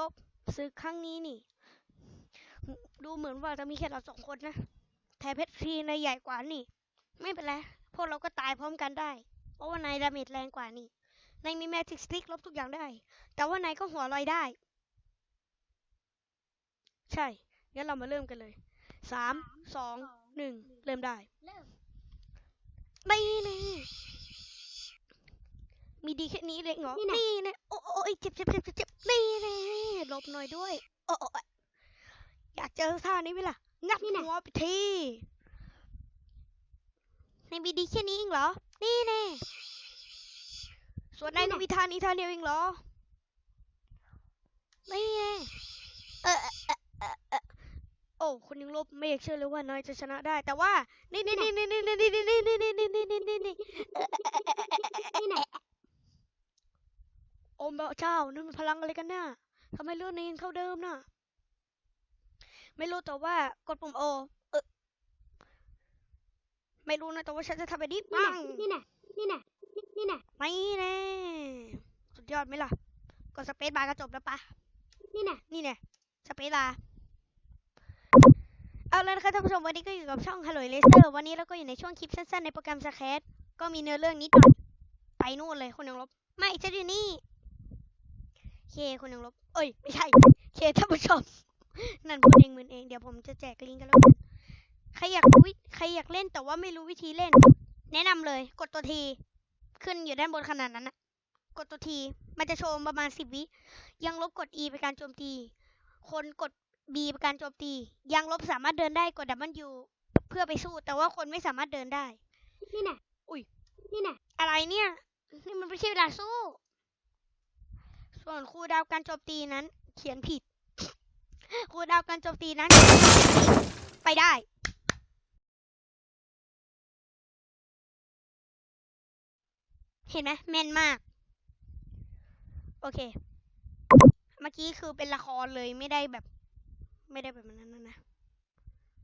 ลบศึกครั้งนี้นี่ ดูเหมือนว่าจะมีแค่เราสองคนนะแถมเพชรพีนายใหญ่กว่านี่ ไม่เป็นไรพวกเราก็ตายพร้อมกันได้ เพราะว่านายดาเมจแรงกว่านี่นายมีแมจิกสติ๊กลบทุกอย่างได้ แต่ว่านายก็หัวลอยได้ ใช่งั้นเรามาเริ่มกันเลยสามสองหนึ่งเริ่มได้เริ่มไม่แน่ มีดีแค่นี้เลยเหรอ นี่แน่นี่แน่โอ้โอ้ยเจ็บเจ็บเจ็บเจ็บเจ็บนี่แน่หลบหน่อยด้วย โอ้โอ้โอ้อยากเจอท่านี้ไหมล่ะ งับนี่แน่หัวไปทีในมีดีแค่นี้เองเหรอ นี่แน่ส่วนนายนี่ก็แน่มีท่านี้ท่าเดียวเองเหรอ นี่แน่เออเออเออเออเออโอ้คุณยังลบไม่อยากเชื่อเลยว่านายจะชนะได้ แต่ว่า นี่นี่นี่นี่นี่นี่นี่นี่นี่นี่นี่นี่นี่นี่นี่แน่ โอมเจ้านั่นมันพลังอะไรกันน่ะทำไมเลื่อนนี้ยังเท่าเดิมน่ะ ไม่รู้แต่ว่ากดปุ่มโอเออไม่รู้นะแต่ว่าฉันจะทำแบบนี้นี่ปัแน่งนี่แน่นี่แน่นี่แน่ไม่แน่สุดยอดไหมล่ะกดสเปซบาร์ก็จบแล้วปะนี่แน่นี่เนี่ยสเปซบาร์เอาเลยนะคะท่านผู้ชมวันนี้ก็อยู่กับช่อง Hello Laser วันนี้เราก็อยู่ในช่วงคลิปสั้นๆในโปรแกรมสแคทก็มีเนื้อเรื่องนิดหน่อยไปนู่นเลยคุณยังลบ ไม่ฉันอยู่นี่ เคคุณยังลบ เอ้ย ไม่ใช่ เคท่านผู้ชม นั่นพูดเองเหมือนเอง เดี๋ยวผมจะแจกลิงก์กันแล้วกันใครอยากรู้วิใครอยากเล่นแต่ว่าไม่รู้วิธีเล่น แนะนำเลย กดตัวที ขึ้นอยู่ด้านบนขนาดนั้นนะกดตัวที มันจะโชว์ประมาณสิบวิ ยังลบกด E เป็นการโจมตี คนกด B เป็นการโจมตี ยังลบสามารถเดินได้กด W เพื่อไปสู้ แต่ว่าคนไม่สามารถเดินได้ นี่แน่อุ้ย นี่แน่อะไรเนี่ย นี่มันไม่ใช่เวลาสู้ ส่วนครูดาวการโจมตีนั้น เขียนผิด ครูดาวการโจมตีนั้น ไปได้เห็นไหมแม่นมาก โอเค เมื่อกี้คือเป็นละครเลยไม่ได้แบบ ไม่ได้แบบนั้นนะนะ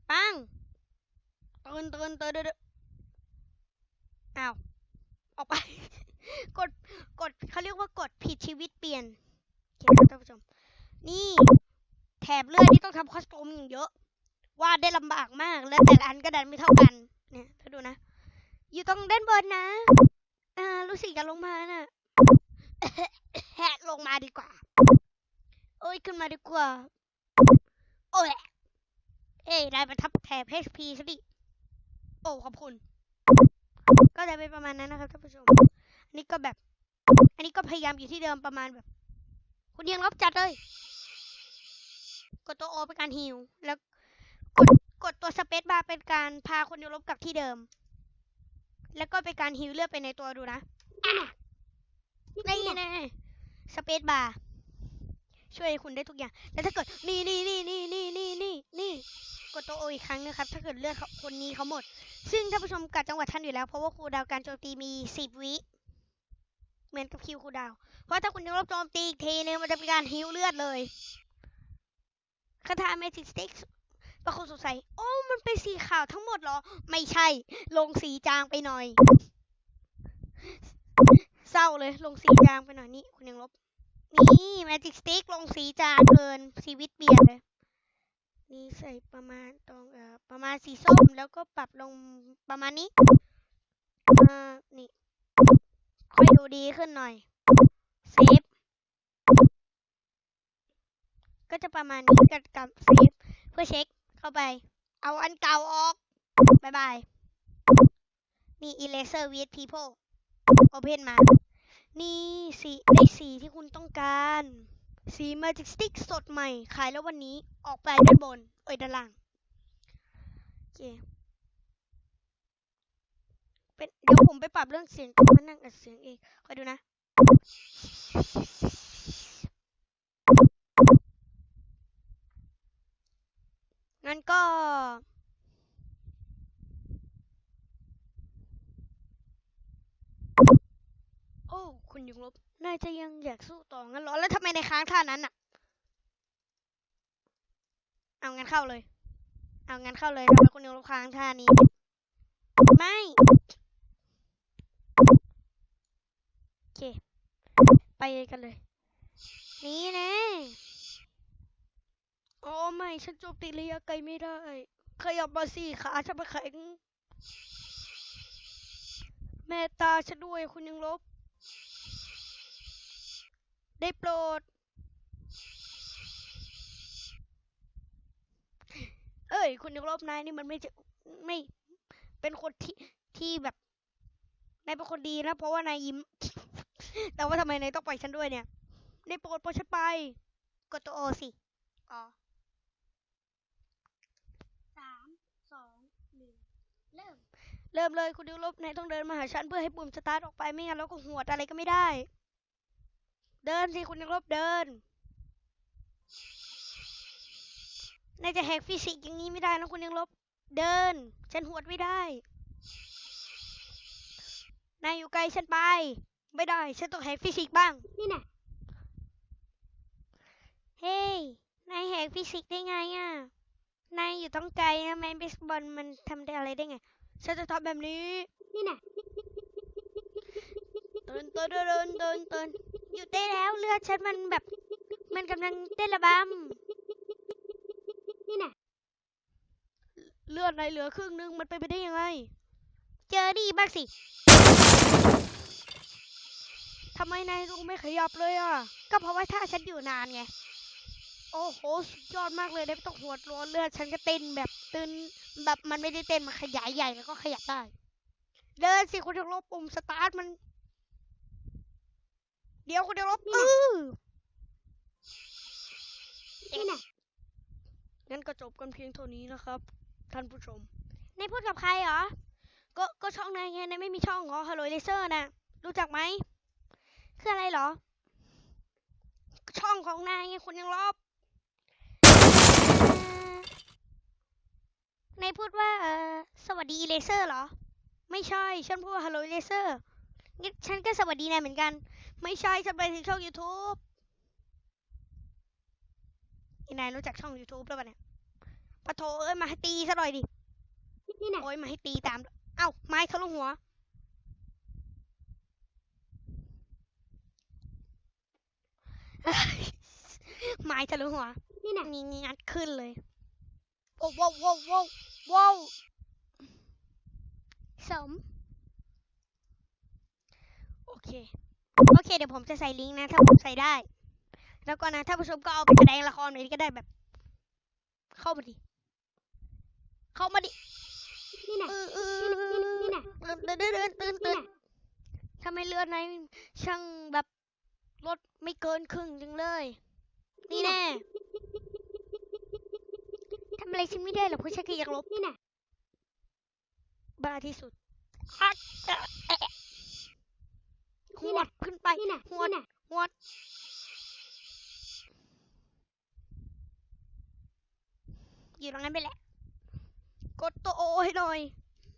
ปังตื่นตื่นตื่นตื่นอ้าว ออกไป กดกดเขาเรียกว่ากดผิดชีวิตเปลี่ยนโอเคครับท่านผู้ชม นี่แถบเลือดที่ต้องทำคอสตูมอย่างเยอะ วาดได้ลำบากมาก และแต่ละอันก็ดันไม่เท่ากัน เนี่ยถ้าดูนะ อยู่ตรงด้านบนนะ อ่า รู้สึกจะลงมาน่ะแฮะลงมาดีกว่า โอ้ย ขึ้นมาดีกว่า โอ้ย เอ้ยได้ประทับแถบ HP ซะดิ โอ้ ขอบคุณ ก็จะเป็นประมาณนั้นนะครับท่านผู้ชม อันนี้ก็แบบ อันนี้ก็พยายามอยู่ที่เดิมประมาณแบบ คุณเรียงรับจัดเลย กดตัวโอเป็นการฮิว แล้วกดกดตัวสเปซบาร์เป็นการพาคนเดียวลบกลับที่เดิม แล้วก็เป็นการฮิวเลือดไปในตัวดูนะนี่นี่แน่แน่สเปซบาร์ช่วยคุณได้ทุกอย่าง แล้วถ้าเกิดนี่นี่นี่นี่นี่นี่นี่นี่กดตัวโออีกครั้งนะครับ ถ้าเกิดเลือดเขาคนนี้เขาหมด ซึ่งท่านผู้ชมกัดจังหวัดท่านอยู่แล้ว เพราะว่าครูดาวการโจมตีมีสิบวิ เหมือนกับคิวคูดาว เพราะถ้าคุณยังลบโจมตีอีกทีนึงมันจะเป็นการฮิวเลือดเลยคาถาเมจิกสติ๊กบางคนสงสัย โอ้ มันเป็นสีขาวทั้งหมดเหรอ ไม่ใช่ ลงสีจางไปหน่อย เศร้าเลย ลงสีจางไปหน่อยนี่ คุณยังลบ นี่แมจิกสติ๊กลงสีจางเกิน ชีวิตเปลี่ยนเลย นี่ใส่ประมาณตรงเอ่อประมาณสีส้มแล้วก็ปรับลงประมาณนี้ อ่า นี่ ค่อยดูดีขึ้นหน่อย เซฟ ก็จะประมาณนี้กับกับเซฟ เพื่อเช็คเข้าไป เอาอันเก่าออกบายบายนี่ eraser with people open มา นี่สีได้สีที่คุณต้องการ สี Magic Stick สดใหม่ ขายแล้ววันนี้ ออกไปด้านบน เอ้ยด้านล่าง โอเค เป็นเดี๋ยวผมไปปรับเรื่องเสียงตรงนั้นนั่งอัดเสียงเองคอยดูนะงั้นก็โอ้คุณยุงลบน่าจะยังอยากสู้ต่องั้นเหรอแล้วทำไมในค้างท่านั้นอะเอางั้นเข้าเลย เอางั้นเข้าเลยทำไมคุณยุงลบค้างท่านี้ ไม่ โอ เค ไปกันเลย นี่แน่อ๋อไม่ฉันจมตีระยะไกลไม่ได้ ขยับมาสี่ขาฉันมาแข็งแม่ตาฉันด้วยคุณยังลบ ได้โปรด เอ้ย คุณยังลบนายนี่มันไม่จะไม่เป็นคนที่ที่แบบนายเป็นคนดีนะ เพราะว่านายยิ้ม แต่ว่าทำไมนายต้องปล่อยฉันด้วยเนี่ยได้โปรดปล่อยฉันไป กดตัวโอสิ อ๋อสามสองหนึ่งเริ่ม เริ่มเลยคุณดิวลบนายต้องเดินมาหาฉันเพื่อให้ปุ่มสตาร์ทออกไปไม่งั้นเราก็หวดอะไรก็ไม่ได้ เดินสิคุณดิวลบเดินนายจะแหกฟิสิกส์อย่างนี้ไม่ได้นะคุณดิวลบ เดิน ฉันหวดไม่ได้ นายอยู่ไกลฉันไป ไม่ได้ ฉันต้องแหกฟิสิกส์บ้าง นี่น่ะเฮ้ย นายแหกฟิสิกส์ได้ไงอะ นายอยู่ต้องไกลนะแมนเบสบอลมันทำได้อะไรได้ไง ฉันจะทำแบบนี้ นี่น่ะเดินเดินเดินเดินเดินเดินหยุดได้แล้วเลือดฉันมันแบบ มันกำลังเต้นระบนี่น่ะำเลือดในเหลือครึ่งนึงมันเป็นไปได้ยังไง เจอดีบ้างสิ ทำไมนายลุงไม่ขยับเลยอะ ก็เพราะว่าถ้าฉันอยู่นานไง โอ้โห สุดยอดมากเลยได้ไม่ต้องหัวร้อนเลือด ฉันก็เต้นแบบตื่นแบบมันไม่ได้เต้นมันขยายใหญ่แล้วก็ขยับได้ เดินสิคุณจะลบปุ่มสตาร์ทมัน เดี๋ยวคุณจะลบอือนี่น่ะงั้นก็จบกันเพียงเท่านี้นะครับ ท่านผู้ชมนายพูดกับใครเหรอ ก็ก็ช่องนายไงนายไม่มีช่องเหรอฮัลโหลเลเซอร์น่ะรู้จักไหม คืออะไรเหรอ ช่องของนายไงคุณยังลบนายพูดว่า เออสวัสดีเลเซอร์เหรอ ไม่ใช่ ฉันพูดว่าฮัลโหลเลเซอร์งั้นฉันก็สวัสดีนายเหมือนกัน ไม่ใช่ ฉันไปถึงช่อง YouTube อีนายรู้จักช่อง YouTube แล้วปะเนี่ยปะโถเอ้ย มาให้ตีซะหน่อยดินี่น่ะโอ้ย มาให้ตีตามด้วยเอ้า ไม้ทะลุหัว ไม้ทะลุหัว นี่น่ะนี่งัดขึ้นเลย โอ้ว้าวว้าวว้าวว้าวสม โอเค โอเค เดี๋ยวผมจะใส่ลิงก์นะ ถ้าผมใส่ได้ แล้วก็นะ ถ้าผู้ชมก็เอาไปแสดงละครหน่อยดิก็ได้แบบ เข้ามาดิ เข้ามาดิ นี่น่ะเออเออนี่น่ะเดินเดินเดินตื่นนี่ตื่นน่ะทำไมเรือในช่างแบบ รถไม่เกินครึ่งจังเลย นี่แน่ทำอะไรฉันไม่ได้หรอกเพราะฉันก็อยากลบนี่น่ะบ้าที่สุดอัดเอะเอะหวดขึ้นไปนี่น่ะหวดนี่น่ะหวดอยู่ตรงนั้นไปแหละ กดตัวโอให้หน่อย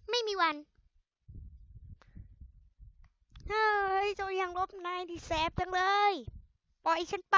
ไม่มีวัน เฮ้ยเจ้า ยังลบนายดีแสบจังเลย ปล่อยฉันไป